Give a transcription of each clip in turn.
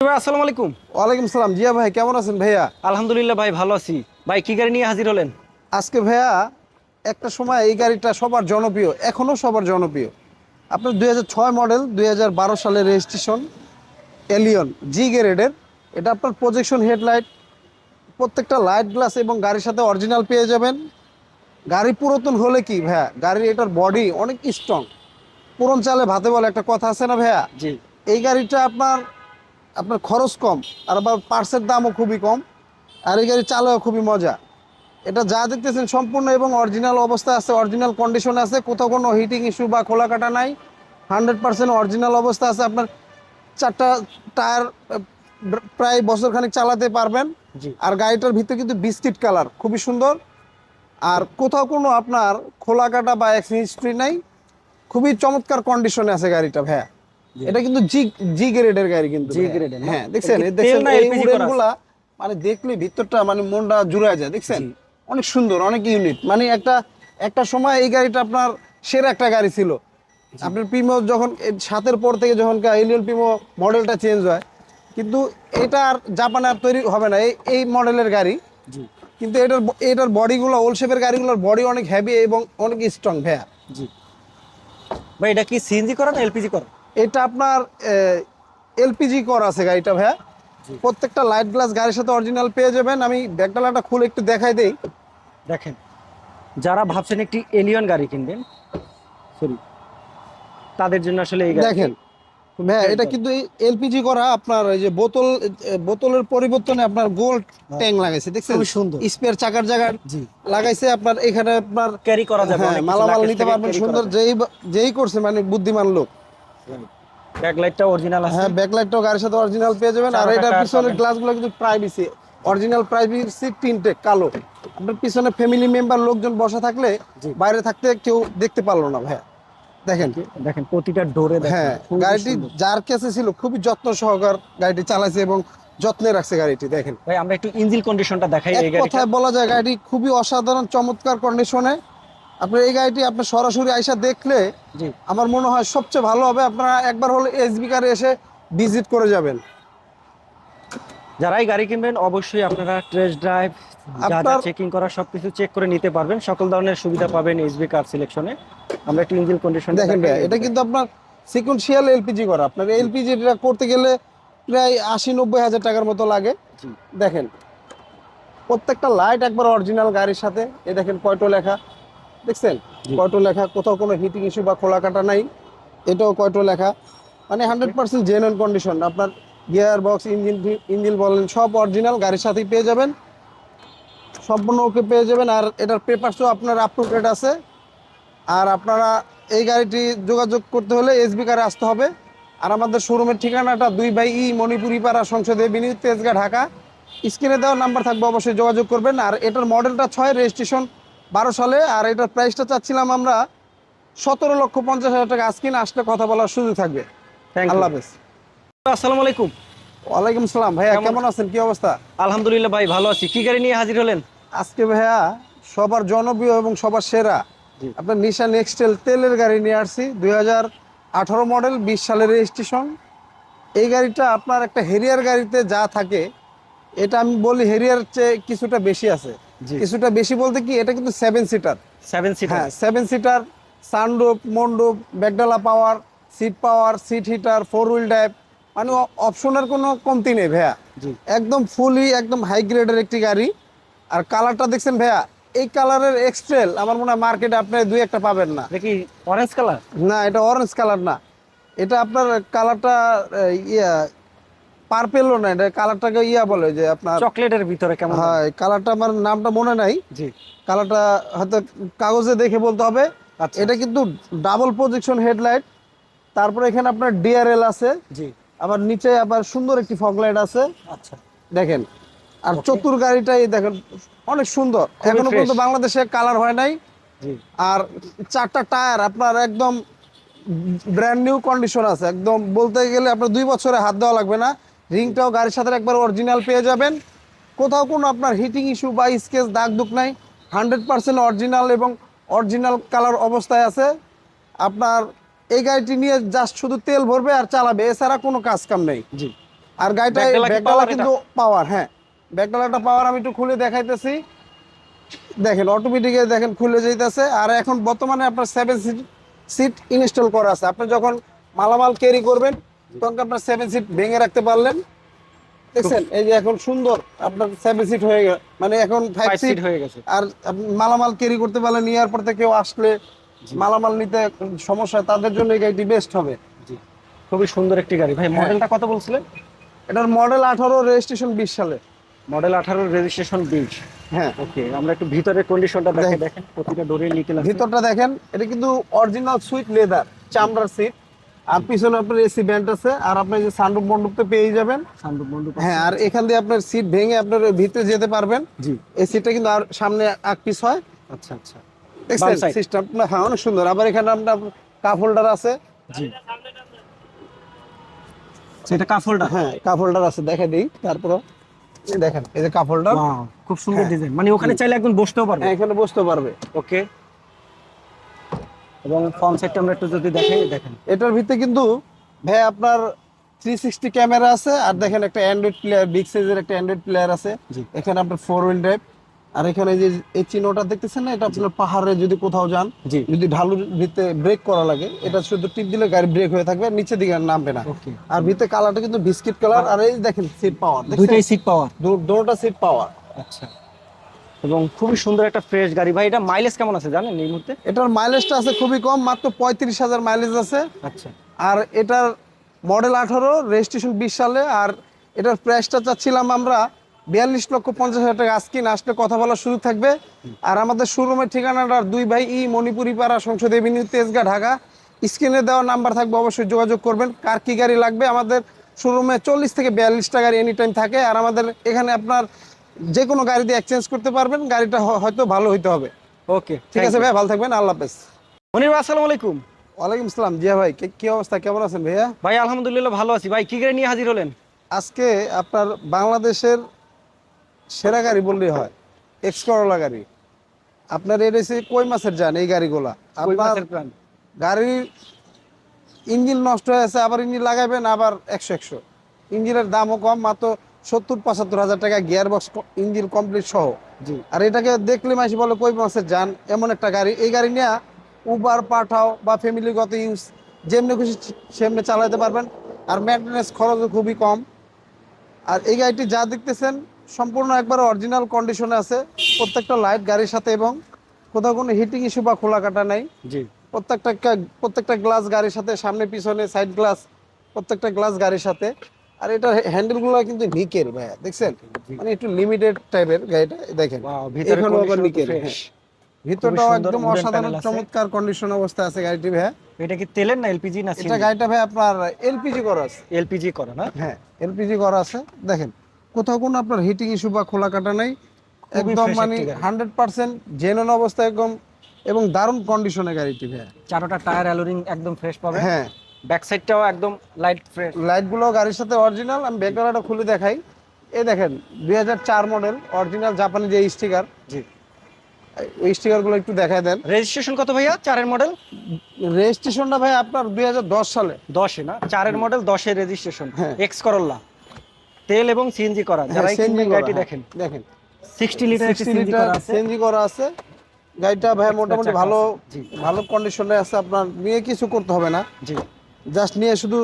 আসসালামু আলাইকুম। ওয়ালাইকুম সালাম। জিয়া ভাই কেমন আছেন ভাইয়া? আলহামদুলিল্লাহ ভাই ভালো আছি। ভাই কি গাড়ি নিয়ে হাজির হলেন? আজকে ভাইয়া একটা সময় এই গাড়িটা সবার জনপ্রিয় এখনও সবার জনপ্রিয়। আপনার দুই ছয় মডেল দুই সালের রেজিস্ট্রেশন এলিয়ন জি গ্রেডের এটা আপনার প্রজেকশন হেডলাইট প্রত্যেকটা লাইট গ্লাস এবং গাড়ির সাথে অরিজিনাল পেয়ে যাবেন। গাড়ি পুরাতন হলে কি ভাইয়া গাড়ির এটার বডি অনেক স্ট্রং পুরন চালে ভাতে বলে একটা কথা আছে না ভাইয়া? জি। এই গাড়িটা আপনার আপনার খরচ কম আর আবার পার্সের দামও খুবই কম আর এই গাড়ি চালাও খুবই মজা। এটা যা দেখতেছেন সম্পূর্ণ এবং অরিজিনাল অবস্থা আছে অরিজিনাল কন্ডিশন আছে কোথাও কোনো হিটিং ইস্যু বা খোলা কাটা নাই। হান্ড্রেড পার্সেন্ট অরিজিনাল অবস্থা আছে আপনার চারটা টায়ার প্রায় বছর খানিক চালাতে পারবেন। জি। আর গাড়িটার ভিতরে কিন্তু বিস্কিট কালার খুবই সুন্দর। আর কোথাও কোনো আপনার খোলা কাটা বা অ্যাক্সিডেন্ট হিস্ট্রি নাই। খুবই চমৎকার কন্ডিশনে আছে গাড়িটা ভাইয়া। এটা কিন্তু জি জি গ্রেডের গাড়ি কিন্তু জি। গ্রেডের হ্যাঁ দেখছেন? এই দেখছেন তেল এই উড়েনগুলা মানে দেখলে ভিতরটা মানে মনটা জুড়ে যায় দেখছেন? অনেক সুন্দর অনেক ইউনিট মানে একটা একটা সময় এই গাড়িটা আপনার সেরা একটা গাড়ি ছিল। আপনার প্রিমো যখন সাতের পর থেকে যখন এলিয়ন প্রিমো মডেলটা চেঞ্জ হয় কিন্তু এটা আর জাপানে আর তৈরি হবে না এই এই মডেলের গাড়ি। জি। কিন্তু এটার এটার বডিগুলো ওল শেপের গাড়িগুলোর বডি অনেক হেভি এবং অনেক স্ট্রং ভাইয়া। জি। ভাই এটা কি সিএনজি করা না এলপিজি করা? এটা আপনার এলপিজি কর আছে গাড়িটা ভাইয়া। প্রত্যেকটা লাইট গ্লাস গাড়ির সাথে অরিজিনাল পেয়ে যাবেন। আমি ব্যাগডালাটা খুলে একটু দেখাই দেই। দেখেন যারা ভাবছেন একটি এলিয়ন গাড়ি কিনবেন সরি তাদের জন্য আসলে এই দেখেন ভাইয়া এটা কিন্তু এলপিজি করা আপনার এই যে বোতল বোতলের পরিবর্তনে আপনার গোল্ড ট্যাঙ্ক লাগাইছে দেখছেন? খুবই সুন্দর। স্পেয়ার চাকার জায়গায় জি। লাগাইছে আপনার এখানে আপনার ক্যারি করা যাবে হ্যাঁ, মালামাল নিতে পারবেন সুন্দর যেই যেই করছে মানে বুদ্ধিমান লোক। ব্যাকলাইটটা অরিজিনাল আছে। হ্যাঁ ব্যাকলাইটটাও গাড়ির সাথে অরিজিনাল পেয়ে যাবেন। আর টাকা পিছনের গ্লাসগুলো কিন্তু প্রাইভেসি অরিজিনাল প্রাইভেসি তিনটে কালো। আপনার পিছনে ফ্যামিলি মেম্বার লোকজন বসা থাকলে বাইরে থাকতে কেউ দেখতে পারল না ভাইয়া। দেখেন। দেখেন প্রতিটা ডোরে হ্যাঁ গাড়িটি যার কাছে ছিল খুবই যত্ন সহকার গাড়িটি চালাইছে এবং যত্নে রাখছে গাড়িটি দেখেন। ভাই আমরা একটু ইঞ্জিন কন্ডিশনটা দেখাই এই গাড়িটা। কথায় বলা যায় গাড়িটি খুবই অসাধারণ চমৎকার কন্ডিশনে আপনার এই গাড়িটি আপনি সরাসরি আইসা দেখলে আমার মনে হয় সবচেয়ে ভালো হবে আপনারা একবার হলে এসবি কারে এসে ভিজিট করে যাবেন। যারাই গাড়ি কিনবেন অবশ্যই আপনারা টেস্ট ড্রাইভ যা যা চেকিং করা সবকিছু চেক করে নিতে পারবেন। সকল ধরনের সুবিধা পাবেন এসবি কার সিলেকশনে আমরা একটু ইঞ্জিন কন্ডিশন দেখেন এটা কিন্তু আপনার সিকুয়েন্সিয়াল এলপিজি করা। আপনার এলপিজি করতে গেলে প্রায় আশি নব্বই হাজার টাকার মতো লাগে। দেখেন প্রত্যেকটা লাইট একবার অরিজিনাল গাড়ির সাথে। এই দেখেন কয়টো লেখা। দেখছেন। কয়টো লেখা কোথাও কোনো হিটিং ইস্যু বা খোলা কাটা নাই এটাও কয়টো লেখা। মানে হান্ড্রেড পার্সেন্ট জেনুইন কন্ডিশন আপনার গিয়ার বক্স ইঞ্জিন ইঞ্জিন বলেন সব অরিজিনাল গাড়ির সাথেই পেয়ে যাবেন। সম্পূর্ণ ওকে পেয়ে যাবেন। আর এটার পেপারসও আপনার আপ টু ডেট আছে। আর আপনারা এই গাড়িটি যোগাযোগ করতে হলে এসবি কারে আসতে হবে। আর আমাদের শোরুমের ঠিকানাটা দুই বাই ই মণিপুরি পাড়া সংসদে বিনীত তেজগা ঢাকা। স্ক্রিনে দেওয়া নাম্বার থাকবে অবশ্যই যোগাযোগ করবেন। আর এটার মডেলটা ছয় রেজিস্ট্রেশন বারো সালে আর এটার প্রাইসটা চাচ্ছিলাম আমরা সতেরো লক্ষ পঞ্চাশ হাজার টাকা। আজকে আসলে কথা বলার সুযোগ থাকবে। থ্যাংক আল্লাহ হাফেজ। আসসালামু আলাইকুম। ওয়ালাইকুম সালাম। ভাইয়া কেমন- আছেন? কি অবস্থা? আলহামদুলিল্লাহ ভাই ভালো আছি। কি গাড়ি নিয়ে হাজির হলেন? আজকে ভাইয়া সবার জনপ্রিয় এবং সবার সেরা। আপনার নিশান এক্সটেল তেলের গাড়ি নিয়ে আসছি দুই হাজার আঠারো মডেল বিশ সালের রেজিস্ট্রেশন এই গাড়িটা আপনার একটা হেরিয়ার গাড়িতে যা থাকে এটা আমি বলি হেরিয়ার চেয়ে কিছুটা বেশি আছে। কিছুটা বেশি বলতে কি এটা কিন্তু সেভেন সিটার সেভেন সিটার হ্যাঁ seven seater sunroof moonroof ব্যাকডালা power seat power seat heater four wheel drive মানে অপশনের কোনো কমতি নেই ভাইয়া। একদম ফুলি একদম হাই গ্রেডের একটি গাড়ি। আর কালারটা দেখছেন ভাইয়া এই কালারের এক্সট্রেল আমার মনে হয় মার্কেটে আপনি দুই একটা পাবেন না। দেখি অরেঞ্জ কালার না এটা অরেঞ্জ কালার না। এটা আপনার কালারটা ইয়া পার্পেলও না এটা কালারটাকে ইয়া বলে যে আপনার চকলেটের ভিতরে কেমন হ্যাঁ কালারটা আমার নামটা মনে নাই। জি। কালারটা হয়তো কাগজে দেখে বলতে হবে। আচ্ছা। এটা কিন্তু ডাবল প্রজেকশন হেডলাইট তারপরে এখানে আপনার ডিআরএল আছে। জি। আবার নিচে আবার সুন্দর একটি ফগ লাইট আছে। আচ্ছা। দেখেন। আর চতুর গাড়িটাই দেখেন অনেক সুন্দর। এখনও পর্যন্ত বাংলাদেশে কালার হয় নাই। আর চারটা টায়ার আপনার একদম ব্র্যান্ড নিউ কন্ডিশন আছে। একদম বলতে গেলে আপনার দুই বছরে হাত দেওয়া লাগবে না। রিংটাও গাড়ির সাথে একবার অরিজিনাল পেয়ে যাবেন। কোথাও কোনো আপনার হিটিং ইস্যু বা স্কেচ দাগ দুক নাই। হান্ড্রেড পার্সেন্ট অরিজিনাল এবং অরিজিনাল কালার অবস্থায় আছে। আপনার এই গাড়িটি নিয়ে জাস্ট শুধু তেল ভরবে আর চালাবে এছাড়া কোনো কাজ কাম নেই। জি। আর গাড়িটা ব্যাকডালা কিন্তু পাওয়ার হ্যাঁ। ব্যাকডালাটা পাওয়ার আমি একটু খুলে দেখাইতেছি। দেখেন অটোমেটিকে দেখেন খুলে যাইতেছে। আর এখন বর্তমানে আপনার সেভেন সিট সিট ইনস্টল করা আছে। আপনি যখন মালামাল ক্যারি করবেন তখন আপনার সেভেন সিট ভেঙে রাখতে পারলেন। দেখছেন এই যে এখন সুন্দর আপনার সেভেন সিট হয়ে গেল মানে এখন ফাইভ সিট হয়ে গেছে। আর মালামাল ক্যারি করতে পর থেকে কেউ আসলে মালামাল নিতে সমস্যা তাদের জন্য এই গাড়িটি বেস্ট হবে। খুবই সুন্দর একটি গাড়ি। ভাই মডেলটা কত বলছিলেন? এটার মডেল আঠারো রেজিস্ট্রেশন বিশ সালে। মডেল আঠারো রেজিস্ট্রেশন বিশ। হ্যাঁ। ওকে আমরা একটু ভিতরের কন্ডিশনটা দেখে দেখেন। প্রতিটা ডোরে ভিতরটা দেখেন এটা কিন্তু অরিজিনাল সুইট লেদার চামড়ার সিট আর পিছনে আপনার এসি ব্যান্ড আছে আর আপনি যে সানরুফ মন্ডপতে পেয়ে যাবেন। সানরূপ বন্ধু হ্যাঁ আর এখান দিয়ে আপনার সিট ভেঙে আপনার ভিতরে যেতে পারবেন। জি। এই সিটটা কিন্তু আর সামনে এক পিস হয়। আচ্ছা আচ্ছা। সিস্টেম হ্যাঁ অনেক সুন্দর। আবার এখানে আপনার কাপ হোল্ডার আছে। জি। সেটা কাপ হোল্ডার হ্যাঁ কাপ হোল্ডার আছে দেখে দিই। তারপর দেখেন এই যে কাপ হোল্ডার খুব সুন্দর হ্যাঁ। ডিজাইন মানে ওখানে চাইলে একদম বসতেও পারবে। এখানে বসতে পারবে। ওকে এবং ফ্রন্ট সাইডটা আমরা একটু যদি দেখাই দেখেন। এটার ভিতরে কিন্তু ভাই আপনার থ্রি সিক্সটি ক্যামেরা আছে আর দেখেন একটা অ্যান্ড্রয়েড প্লেয়ার বিগ সাইজের একটা অ্যান্ড্রয়েড প্লেয়ার আছে। এখানে আপনার ফোর হুইল ড্রাইভ আর এখানে যে এই চিহ্নটা দেখতেছেন না? এটা আপনার পাহাড়ে যদি কোথাও যান যদি ঢালুর ভিতরে ব্রেক করা লাগে এটা শুধু টিপ দিলে গাড়ি ব্রেক হয়ে থাকবে নিচের দিকে আর নামবে না। আর ভিতরে কালারটা কিন্তু বিস্কিট কালার আর এই দেখেন সিট পাওয়ার দুইটাই সিট পাওয়ার দুটোটা সিট পাওয়ার আচ্ছা। এবং খুবই সুন্দর একটা ফ্রেশ গাড়ি। ভাই এটা মাইলেজ কেমন আছে জানেন এই মুহূর্তে? এটার মাইলেজটা আছে খুবই কম মাত্র পঁয়ত্রিশ হাজার মাইলেজ আছে। আচ্ছা। আর এটার মডেল আঠারো রেজিস্ট্রেশন বিশ সালে আর এটার প্রাইসটা চাচ্ছিলাম আমরা বিয়াল্লিশ লক্ষ পঞ্চাশ হাজার টাকা। আজকে আসলে কথা বলার সুযোগ থাকবে। আর আমাদের শোরুমের ঠিকানাটা দুই ভাই ই মণিপুরি পাড়া সংসদ এভিনিউ তেজগা ঢাকা। স্ক্রিনে দেওয়া নাম্বার থাকবে অবশ্যই যোগাযোগ করবেন। কার কী গাড়ি লাগবে? আমাদের শোরুমে চল্লিশ থেকে বিয়াল্লিশটা গাড়ি এনি টাইম থাকে। আর আমাদের এখানে আপনার যে কোনো গাড়ি দিয়ে এক্সচেঞ্জ করতে পারবেন গাড়িটা হয়তো ভালো হইতে হবে। ওকে ঠিক আছে ভাই ভালো থাকবেন আল্লাহ হাফেজ। মনির আসসালামু আলাইকুম। ওয়ালাইকুম আসসালাম। জিয়া ভাই কি- অবস্থা? কেমন আছেন ভাইয়া? ভাই আলহামদুলিল্লাহ ভালো আছি। ভাই কি গাড়ি নিয়ে হাজির হলেন? আজকে আপনার বাংলাদেশের সেরা গাড়ি বললেই হয় এক্স করোলা গাড়ি। আপনার এটা হচ্ছে কই মাছের যান এই গাড়িগুলা? আপনার গাড়ির ইঞ্জিন নষ্ট হয়ে আছে আবার ইঞ্জিন লাগাবেন আবার একশো একশো। ইঞ্জিনের দামও কম মাত্র সত্তর পঁচাত্তর হাজার টাকা গিয়ার বক্স ইঞ্জিন কমপ্লিট সহ। জি। আর এটাকে দেখলে মাসি বলে কই মাছের যান এমন একটা গাড়ি। এই গাড়ি নিয়ে উবার পাঠাও বা ফ্যামিলিগত ইউজ যেমনি খুশি সেমনি চালাতে পারবেন। আর মেনটেন্যান্স খরচও খুবই কম। আর এই গাড়িটি যা দেখতেছেন সম্পূর্ণ একবার অরিজিনাল কন্ডিশনে আছে। প্রত্যেকটা লাইট গাড়ির সাথে এবং কোথাও কোনো হিটিং ইস্যু বা খোলা কাটা নাই। জি। প্রত্যেকটা প্রত্যেকটা গ্লাস গাড়ির সাথে সামনে পিছনে সাইড গ্লাস প্রত্যেকটা গ্লাস গাড়ির সাথে। আর এটা হ্যান্ডেলগুলো কিন্তু নিকেল ভাইয়া দেখছেন? মানে একটু লিমিটেড টাইপের গাড়িটা দেখেন। এখানেও আবার নিকেল। ভিতরটাও একদম অসাধারণ। চমৎকার কন্ডিশন অবস্থা আছে গাড়িটি ভাইয়া। এটা কি তেলের না এলপিজি না এটা গাড়িটা ভাই আপনার এলপিজি করা আছে। এলপিজি করা না? হ্যাঁ এলপিজি করা আছে। দেখেন কোথাও কোনো আপনার হিটিং ইস্যু বা খোলা কাটা নাই। একদম মানে। হান্ড্রেড পার্সেন্ট জেনুইন অবস্থা একদম এবং দারুণ কন্ডিশনে গাড়িটি ভাইয়া। চারোটা টায়ার অ্যালোরিং একদম ফ্রেশ পাবে হ্যাঁ ব্যাক সাইডটাও একদম লাইট ফ্রেশ লাইটগুলো গাড়ির সাথে অরিজিনাল আমি ব্যাকগ্রাউন্ডটা খুলে দেখাই। এই দেখেন দুই হাজার চার মডেল অরিজিনাল জাপানি যে স্টিকার জি। ওই স্টিকারগুলো একটু দেখায় দেন। রেজিস্ট্রেশন কত ভাইয়া? চারের মডেল রেজিস্ট্রেশনটা ভাই আপনার দুই সালে। দশে না? চারের মডেল দশের রেজিস্ট্রেশন হ্যাঁ। এক্স করল্লা তেল এবং সিএনজি করা। যারা কিনবেন করা, গাড়িটি হ্যাঁ, দেখেন। দেখেন সিক্সটি লিটার 60 সিএনজি করা আছে। সিএনজি করা আছে। গাড়িটা ভাই মোটামুটি ভালো ভালো কন্ডিশনে আছে আপনার। নিয়ে কিছু করতে হবে না। জি। জাস্ট নিয়ে শুধু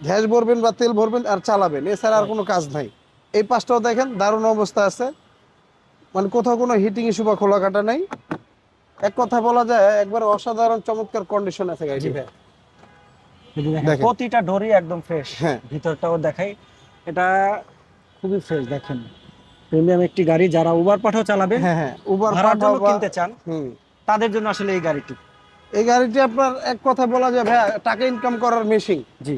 গ্যাস ভরবেন বা তেল ভরবেন আর চালাবেন। এছাড়া আর কোনো কাজ নাই। এই পাশটাও দেখেন দারুণ অবস্থা আছে। মানে কোথাও কোনো হিটিং ইস্যু বা খোলা কাটা নাই। এক কথা বলা যায় একবার অসাধারণ চমৎকার কন্ডিশন আছে দেখেন। প্রতিটা ডোরই একদম ফ্রেশ হ্যাঁ। ভিতরটাও দেখাই। এটা খুবই ফ্রেশ দেখেন। প্রিমিয়াম একটি গাড়ি যারা উবার পাঠাও চালাবে হ্যাঁ হ্যাঁ। উবার পাঠাও কিনতে চান হুম। তাদের জন্য আসলে এই গাড়িটি। এই গাড়িটি আপনার এক কথা বলা যায় ভাই টাকা ইনকাম করার মেশিন জি।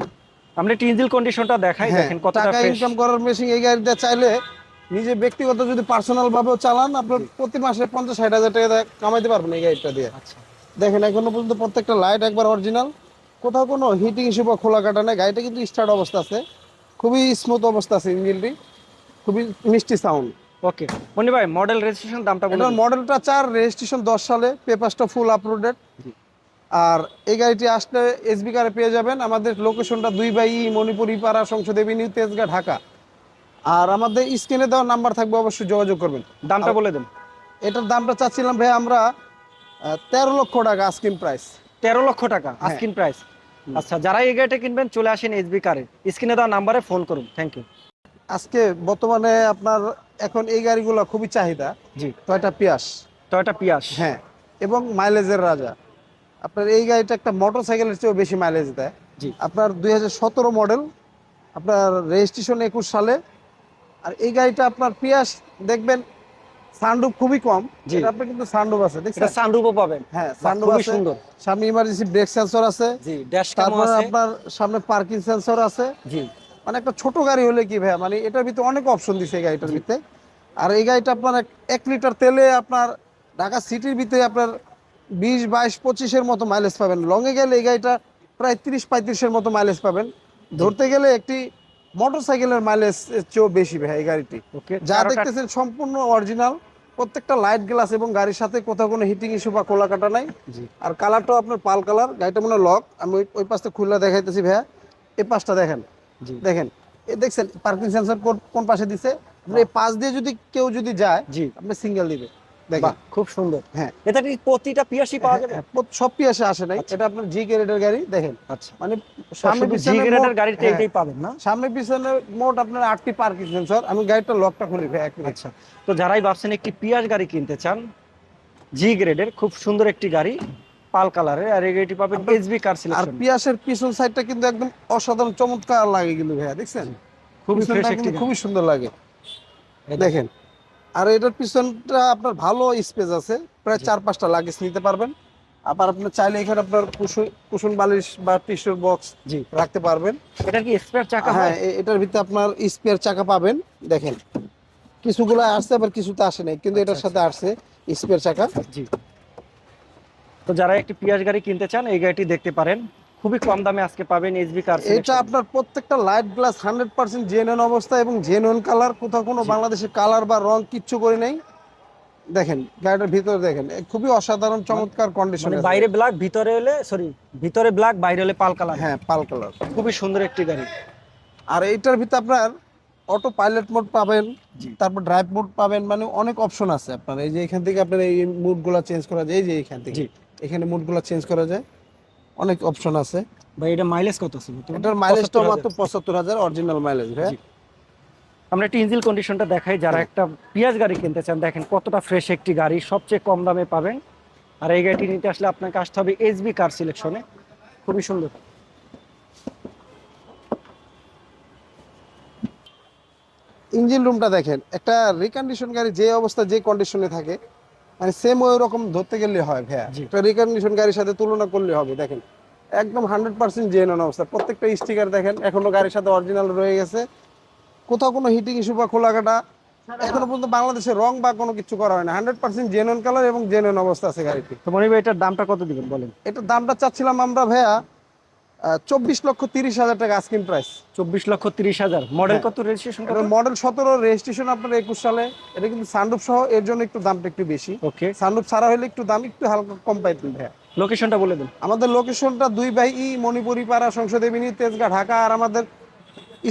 আমরা একটি ইঞ্জিল কন্ডিশনটা দেখাই হ্যাঁ দেখেন কতটা টাকা ইনকাম করার মেশিন এই গাড়িটা চাইলে নিজে ব্যক্তিগত যদি পার্সোনাল ভাবেও চালান আপনার প্রতি মাসে পঞ্চাশ ষাট হাজার টাকা কামাইতে পারবেন এই গাড়িটা দিয়ে। আচ্ছা। দেখেন এখনও পর্যন্ত প্রত্যেকটা লাইট একবার অরিজিনাল কোথাও কোনো হিটিং ইস্যু বা খোলা কাটা নেই গাড়িটা কিন্তু স্টার্ট অবস্থা আছে। খুবই স্মুথ অবস্থা আছে ইঞ্জিনটি খুবই মিষ্টি সাউন্ড ওকে। মনি ভাই মডেল রেজিস্ট্রেশন দামটা বলুন মডেলটা চার রেজিস্ট্রেশন দশ সালে পেপারসটা ফুল আপলোডেড আর এই গাড়িটি আসলে এসবি কারে পেয়ে যাবেন। আমাদের লোকেশনটা দুই বাই মণিপুরি পাড়া সংসদ এভিনিউ তেজগাঁ ঢাকা। আর আমাদের স্ক্রিনে দেওয়া নাম্বার থাকবে অবশ্যই যোগাযোগ করবেন। দামটা বলে দেন। এটার দামটা চাচ্ছিলাম ভাই আমরা তেরো লক্ষ টাকা আস্কিন প্রাইস তেরো লক্ষ টাকা হ্যাঁ। আস্কিন প্রাইস আচ্ছা যারা এই গাড়িটা কিনবেন চলে আসেন এসবি কারে স্ক্রিনে দেওয়া নাম্বারে ফোন করুন। থ্যাংক ইউ আজকে বর্তমানে আপনার এখন এই গাড়িগুলো খুবই চাহিদা। জি। টয়টা পিয়াস টয়টা পিয়াস হ্যাঁ এবং মাইলেজের রাজা। আপনার এই গাড়িটা একটা মোটর সাইকেলের চেয়েও বেশি মাইলেজ দেয়। জি। আপনার দুই মডেল আপনার রেজিস্ট্রেশন একুশ সালে। আর এই গাড়িটা আপনার পিয়াস দেখবেন সানরুফ খুবই কম। এটা আপনার কিন্তু সানরুফ আছে দেখছেন? সানরুফও পাবেন। হ্যাঁ সানরুফ খুবই সুন্দর। সামনে ইমার্জেন্সি ব্রেক সেন্সর আছে। জি ড্যাশ তারপরে আছে। আপনার সামনে পার্কিং সেন্সর আছে। জি। মানে একটা ছোট গাড়ি হলে কি ভাই মানে এটার ভিতরে অনেক অপশন দিছে এই গাড়িটার ভিতরে। আর এই গাড়িটা আপনার এক- লিটার তেলে আপনার ঢাকা সিটির ভিতরে আপনার বিশ বাইশ পঁচিশের মতো মাইলেজ পাবেন। লংয়ে গেলে এই গাড়িটা প্রায় তিরিশ পঁয়ত্রিশের মতো মাইলেজ পাবেন। ধরতে গেলে একটি মোটর সাইকেলের মাইলেজ চেয়েও বেশি ভাই এই গাড়িটি। ওকে যা দেখতেছেন সম্পূর্ণ অরিজিনাল প্রত্যেকটা লাইট গ্লাস এবং গাড়ির সাথে কোথাও কোনো হিটিং ইস্যু বা কোলা কাটা নাই। জি। আর কালারটাও আপনার পাল কালার গাড়িটা মনে লক আমি ওই পাশটা খুললা দেখাইতেছি ভাইয়া। এই পাশটা দেখেন। দেখেন এ দেখছেন পার্কিং সেন্সর কোন পাশে দিছে? এই পাশ দিয়ে যদি কেউ যদি যায় জি। আপনি সিঙ্গেল দিবে। দেখেন। খুব সুন্দর। হ্যাঁ। এটা কি প্রতিটা পিয়াসি পাওয়া যাবে? হ্যাঁ, সব পিয়াসি আসে নাই। আচ্ছা। এটা আপনার জি গ্রেডের গাড়ি দেখেন। আচ্ছা। মানে সামনে জি গ্রেডের গাড়িতে হ্যাঁ, এটাই পাবেন না? সামনে পিছনে মোট আপনার আটটি পার্কিং সেন্সর আমি গাড়িটা লকটা খুলি এক আচ্ছা। তো যারাই ভাবছেন একটি পিয়াস গাড়ি কিনতে চান জি গ্রেডের খুব সুন্দর একটি গাড়ি পাল আর গাড়িটি পাবেন এসবি কার আর পিয়াসের পিছন সাইডটা কিন্তু একদম অসাধারণ চমৎকার লাগে কিন্তু ভাইয়া দেখছেন? খুবই ফ্রেশ একটি খুবই সুন্দর লাগে। দেখেন। আর এটার পিছনটা আপনার ভালো স্পেস আছে প্রায় চার পাঁচটা লাগেজ নিতে পারবেন। আবার চাইলে এখানে আপনার বালিশ বা টিস্যুর বক্স জি। রাখতে পারবেন। এটা কি স্পেয়ার চাকা হ্যাঁ এটার ভিতরে আপনার স্পেয়ার চাকা পাবেন দেখেন। কিছুগুলো আসছে আবার কিছুতে আসে নাই কিন্তু এটার আচ্ছা, সাথে আসছে স্পেয়ার চাকা। জি। তো যারা একটি পিয়াস গাড়ি কিনতে চান এই গাড়িটি দেখতে পারেন। খুবই কম দামে আজকে পাবেন এসবি কার এটা আপনার প্রত্যেকটা light glass hundred percent genuine অবস্থা এবং জেনুইন কালার কোথাও কোনো জি। বাংলাদেশের কালার বা রং কিচ্ছু করে নাই। দেখেন গাড়িটার ভিতরে দেখেন খুবই অসাধারণ চমৎকার কন্ডিশন মানে বাইরে ব্ল্যাক ভিতরে হলে সরি ভিতরে ব্ল্যাক বাইরে হলে পাল কালার হ্যাঁ পাল কালার খুবই সুন্দর একটি গাড়ি। আর এইটার ভিতরে আপনার অটো পাইলট মোড পাবেন তারপর ড্রাইভ মোড পাবেন মানে অনেক অপশন আছে আপনার। এই যে এখান থেকে আপনার এই মুডগুলো চেঞ্জ করা যায় এই যে এখান থেকে। এখানে মুডগুলো চেঞ্জ করা যায়। অনেক অপশন আছে। ভাই এটা মাইলেজ কত ছিল এটার মাইলেজটা মাত্র পঁচাত্তর হাজার অরিজিনাল মাইলেজ হ্যাঁ? জি। আমরা একটি ইঞ্জিল কন্ডিশনটা দেখাই যারা। একটা পিয়াজ গাড়ি কিনতে চান দেখেন কতটা ফ্রেশ একটি গাড়ি সবচেয়ে কম দামে পাবেন। আর এই গাড়িটি নিতে আসলে আপনাকে আসতে হবে এসবি কার সিলেকশনে খুবই সুন্দর। ইঞ্জিন রুমটা দেখেন একটা রিকন্ডিশন গাড়ি যে অবস্থা যে কন্ডিশনে থাকে মানে সেম ওই রকম ধরতে গেলে হয় ভাইয়া। একটা রিকন্ডিশন গাড়ির সাথে তুলনা করলে হবে দেখেন। একদম হান্ড্রেড পার্সেন্ট জেনুইন অবস্থা। প্রত্যেকটা স্টিকার দেখেন এখনও গাড়ির সাথে অরিজিনাল রয়ে গেছে। কোথাও কোনো হিটিং ইস্যু বা খোলা কাটা এখনও পর্যন্ত বাংলাদেশে রং বা কোনো কিছু করা হয় না। হান্ড্রেড পার্সেন্ট জেনুইন কালার এবং জেনুইন অবস্থা আছে গাড়িটি তো মনে হয় এটার দামটা কত দিবেন বলেন? এটার দামটা চাচ্ছিলাম আমরা ভাইয়া চব্বিশ লক্ষ তিরিশ হাজার টাকা আস্কিং প্রাইস চব্বিশ লক্ষ তিরিশ হাজার। মডেল হ্যাঁ। কত রেজিস্ট্রেশন মডেল সতেরো রেজিস্ট্রেশন আপনার একুশ সালে। এটা কিন্তু সানরুফ সহ এর জন্য একটু দামটা একটু বেশি। ওকে সানরুফ ছাড়া হলে একটু দাম একটু হালকা কম পাইতেন ভাইয়া লোকেশনটা বলে দেন। আমাদের লোকেশনটা দুই বাই ই মণিপুরি পাড়া সংসদ এভিনিউ তেজগাঁ ঢাকা। আর আমাদের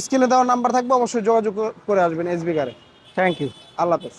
স্ক্রিনে দেওয়া নাম্বার থাকবে অবশ্যই যোগাযোগ করে আসবেন এসবি কারে থ্যাংক ইউ আল্লাহ হাফেজ।